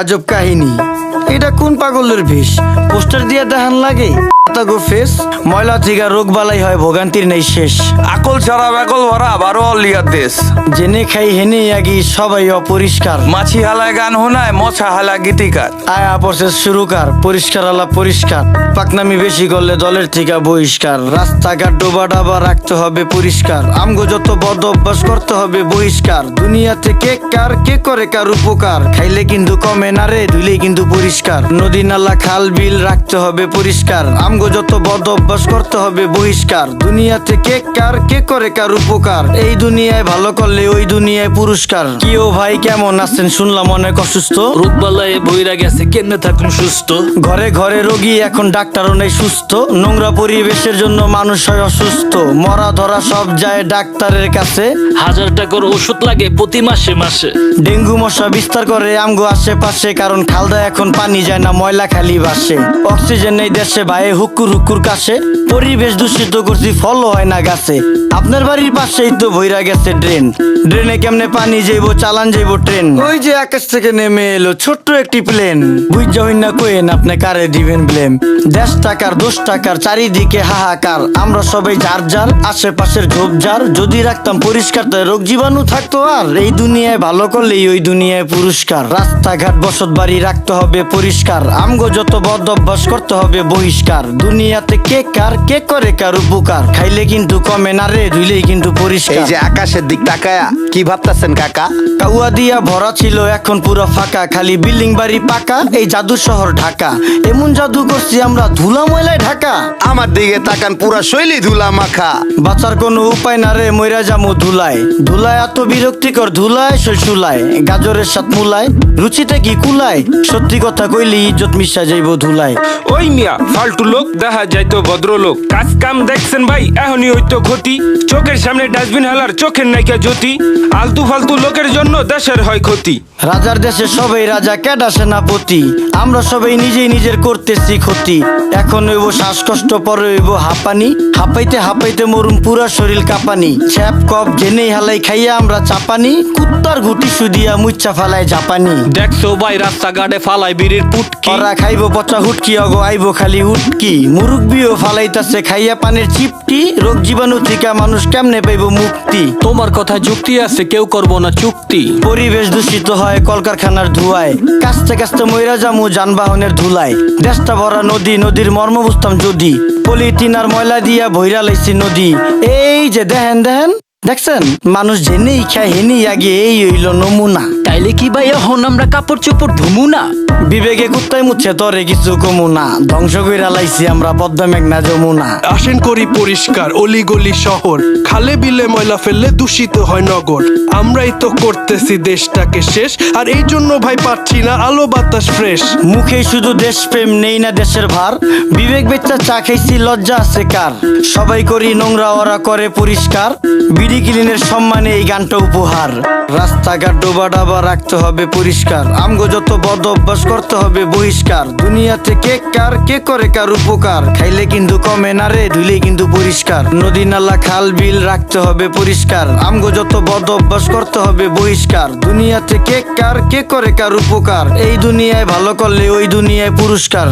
আজব কাহিনী। এটা কোন পাগলের ভেষ পোস্টার দিয়ে দেখান লাগে? গো ফেস ময়লা রোগ বালাই হয় ভোগান্তির নেই শেষ। আকল ছাড়া ভরা বারো অলিয়ার দেশ। জেনে খাই হেনে আগি সবাই অপরিষ্কার। মাছি হালায় গান হোনায় মশা হালা গীতিকার। আয়া পরিষ্কার আলা পরিষ্কার। পাকনামি বেশি করলে দলের থেকে বহিষ্কার। রাস্তাঘাট ডোবা ডাবা রাখতে হবে পরিষ্কার। আমগো যত বদ অভ্যাস করতে হবে বহিষ্কার। দুনিয়াতে কে কার কে করে কার উপকার? খাইলে কিন্তু কমে না রে ধুলে কিন্তু পরিষ্কার। নদী নালা খাল বিল রাখতে হবে পরিষ্কার। আমগো যত বদ অভ্যাস করতে হবে বহিষ্কার। দুনিয়াতে কে কার কে করে কার উপকার? এই দুনিয়ায় ভালো করলে ওই দুনিয়ায় পুরস্কার। কি ও ভাই কেমন আছেন? শুনলাম অনেক অসুস্থ। রোগবালায় বইরা গেছে কেমনে থাকুন সুস্থ? ঘরে ঘরে রোগী এখন ডাক্তারও নেই সুস্থ। নোংরা পরিবেশের জন্য মানুষ হয় অসুস্থ। মরা ধরা সব যায় ডাক্তারের কাছে। হাজার টাকার ওষুধ লাগে প্রতি মাসে মাসে। ডেঙ্গু মশা বিস্তার করে আমগো আশেপাশে কারণ খালদা এখন পানি যায় না ময়লা খালি বাসে। অক্সিজেন নেই দেশে ভাই হুকুর হুকুর কাছে পরিবেশ দূষিত করছি, ফলও হয় না গাছে। আপনার বাড়ির পাশেই তো ভইরা গেছে ড্রেন। ড্রেনে কেমনে পানি যাইবো, চালান যাইবো ট্রেন। ওই যে আকাশ থেকে নেমে এলো ছোট্ট একটি প্লেন। বুঝ হই না কোয়েন আপনি কারে দিবেন ব্লেম দেশ টাকার, দোষ টাকার, চারিদিকে হাহাকার। আমরা সবাই যার যার, আশেপাশের ঝোপঝাড় যদি রাখতাম পরিষ্কার তাই রোগ জীবাণু থাকতো আর। এই দুনিয়ায় ভালো করলেই ওই দুনিয়ায় পুরস্কার। রাস্তাঘাট বসত বাড়ি রাখতে হবে পরিষ্কার। আমগো যত বদ অভ্যাস, করতে হবে বহিষ্কার। দুনিয়াতে কে কার কে করে কার উপকার? খাইলে কিন্তু কমে না রে ধুইলেই কিন্তু এই যে আকাশের দিক তাকায়া কি ভাবতাছেন কাকা? কাউয়া দিয়া ভরা ছিল এখন পুরো ফাঁকা। খালি বিল্ডিং বাড়ি পাকা এই জাদু শহর ঢাকা। এমন জাদু করছি আমরা ধুলা ময়লায় ঢাকা। আমার দিকে তাকান পুরা শৈলী ধুলা মাখা। বাঁচার কোনো উপায় না রে মইরা জামু ধুলায়। ধুলায় এত বিরক্তিকর ধুলায় শৈশুলায় গাজরের সাত মুলায় রুচিতে কি কুলায়? সত্যি কথা কইলি ইজ্জত মিশা যাইব ধুলায়। ওই মিয়া ফালতু লোক। দেখা যাইতো ভদ্রলোক। কাজ কাম দেখছেন ভাই এখনই হইতো ক্ষতি। চোখের সামনে ডাস্টবিন হালার চোখের নাইকা জ্যোতি। আলতু ফালতু লোকের জন্য দেশের হয় ক্ষতি। রাজার দেশে সবাই রাজা কেডা সেনাপতি। আমরা সবাই নিজেই নিজের করতেছি ক্ষতি। এখন হইব শ্বাসকষ্ট পরে হইব হাঁপানি। হাঁপাইতে হাঁপাইতে মরুম পুরা শরীর কাঁপানি। ছ্যাপ কপ জেনেই হালাই খাইয়া আমরা চাপানি। কুত্তার গুটি সুদিয়া মুচ্চা ফালায় জাপানি। দেখছ ভাই রাস্তাঘাটে ফালাই বিড়ির পুটকি। ওরা খাইব পচা হুটকি অগো আইব খালি উটকি। মুরুব্বিও ফালাইতাছে খাইয়া পানের চিপটি রোগ জীবাণু থেকে মানুষ কেমনে পাইব মুক্তি? তোমার কথা যুক্তি আছে কেউ করব না চুক্তি। পরিবেশ দূষিত হয় কলকারখানার ধুয়ায়। কাস্তে কাস্তে ময়রা জামু যানবাহনের ধুলায়। দেশটা ভরা নদী নদীর মর্ম বুঝতাম যদি। পলিথিন আর ময়লা দিয়া ভৈরা লাইছি নদী। এই যে দেখেন দেখেন। দেখছেন? মানুষ জেনেই খায় হেনেই আগে এই হইল নমুনা। তাইলে কি ভাই এখন আমরা কাপড় চোপড় ধুমু না? বিবেকে কুত্তায় মুচ্ছে তরে কিছু কমুনা ধ্বংস কইরা লাইছি আমরা পদ্মা মেঘনা যমুনা। আসেন করি পরিষ্কার অলিগলি শহর। খালে বিলে ময়লা ফেললে দূষিত হয় নগর। আমরাই তো করতেছি দেশটাকে শেষ আর এই জন্য ভাই পাচ্ছি না আলো বাতাস ফ্রেশ। মুখে শুধু দেশপ্রেম নেই না দেশের ভার। বিবেক বেচা চা খেয়েছি লজ্জা আছে কার? সবাই করি নোংরা ওরা করে পরিষ্কার। ক্লিনের সম্মানে এই গানটা উপহার। রাস্তাঘাট ডোবা ডাবা রাখতে হবে পরিষ্কার। আমগো যত বদ অভ্যাস করতে হবে বহিষ্কার। দুনিয়াতে কে কার, কে করে কার উপকার? খাইলে কিন্তু কমে না রে ধুলে কিন্তু পরিষ্কার। নদী নালা, খাল, বিল রাখতে হবে পরিষ্কার। আমগো যত বদ অভ্যাস করতে হবে বহিষ্কার। দুনিয়াতে কে কার, কে করে কার উপকার? এই দুনিয়ায় ভালো করলে ওই দুনিয়ায় পুরস্কার।